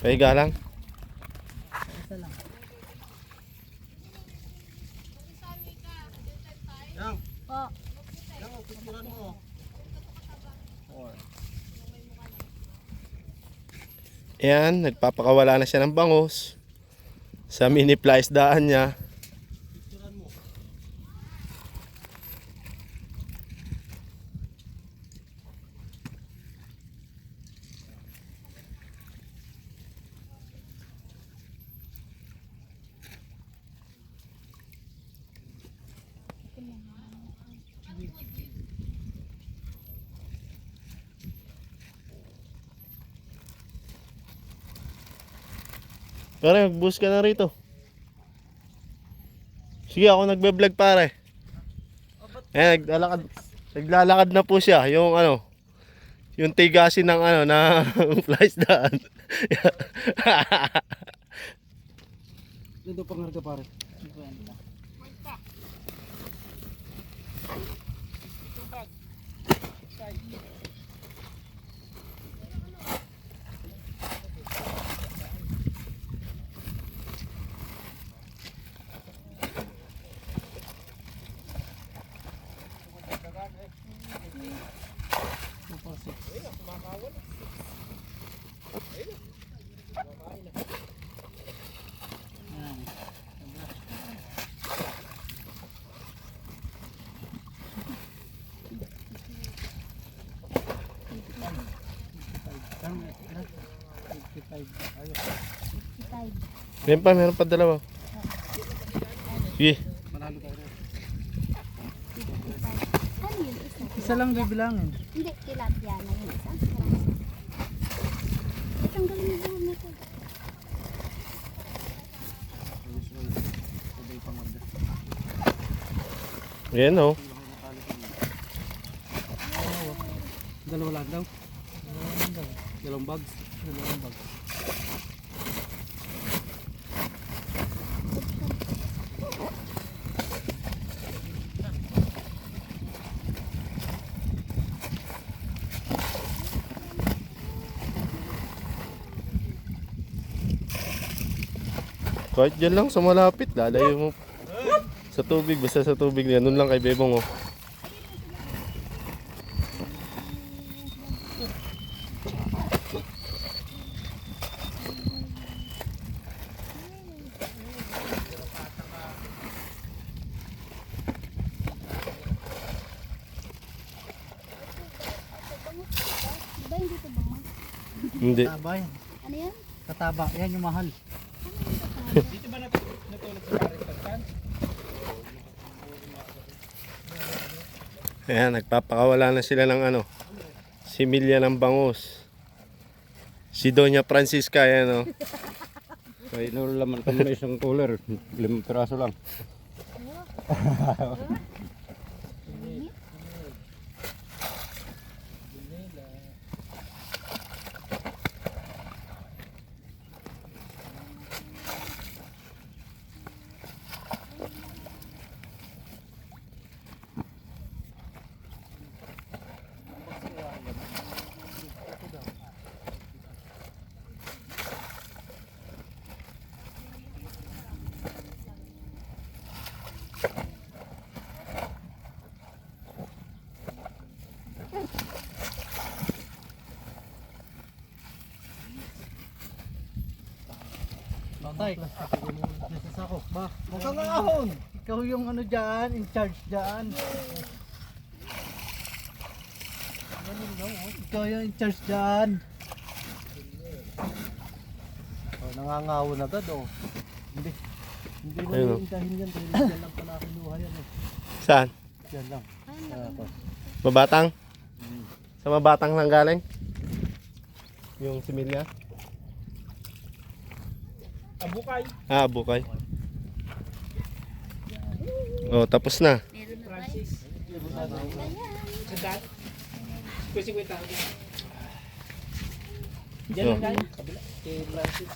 Pahiga lang. Isa lang. Yang, Po. yang, picturean mo. Ayan, nagpapakawala na siya ng bangus. Sa mini flies daan niya. Picturean mo. Pare, mag-boost ka na rito. Sige, ako nagbe-vlog pare. Ayan, naglalakad, naglalakad na po siya. Yung ano, yung tigasin ng ano, na flies daan. Dito pangarga pare. 50. Yan. Meron pa, meron pa dalawa. Sige. Isa? Lang bibilangin. Hindi, tilapia na yun. Isa? Isang galing mo buhon na to. Ayos, ayos. Sabay pangarga. Ayan oh. Dalawa lang daw. Dalawang bags. Kahit dyan lang sa malapit, lalayo mo. Sa tubig, basta sa tubig na. Nun lang kay Bebong oh. Hindi. Kataba yan. Ano yan? Kataba. Yan yung mahal. Ayan, nagpapakawala na sila ng ano. Similya ng bangus. Si Doña Francisca, ayan oh. May laman kami isang cooler. Limang piraso lang. Tay. Nasa sako. Ba? Huwag kang ahon. Ikaw yung ano dyan, in charge dyan. Ikaw yung in charge dyan. Oh, nangangaw na agad oh. Hindi. Hindi mo Ayun, oh. iintahin yan. Dahil yan lang pala kinuha yan eh. Saan? Yan lang. Mabatang? Sa mabatang lang galing? Yung similya? Abukay. Ah, bukay. Oh, tapos na. Meron na tayo. Ayan. Pwede ko itahan. Oh. Kabila. Kay Francis.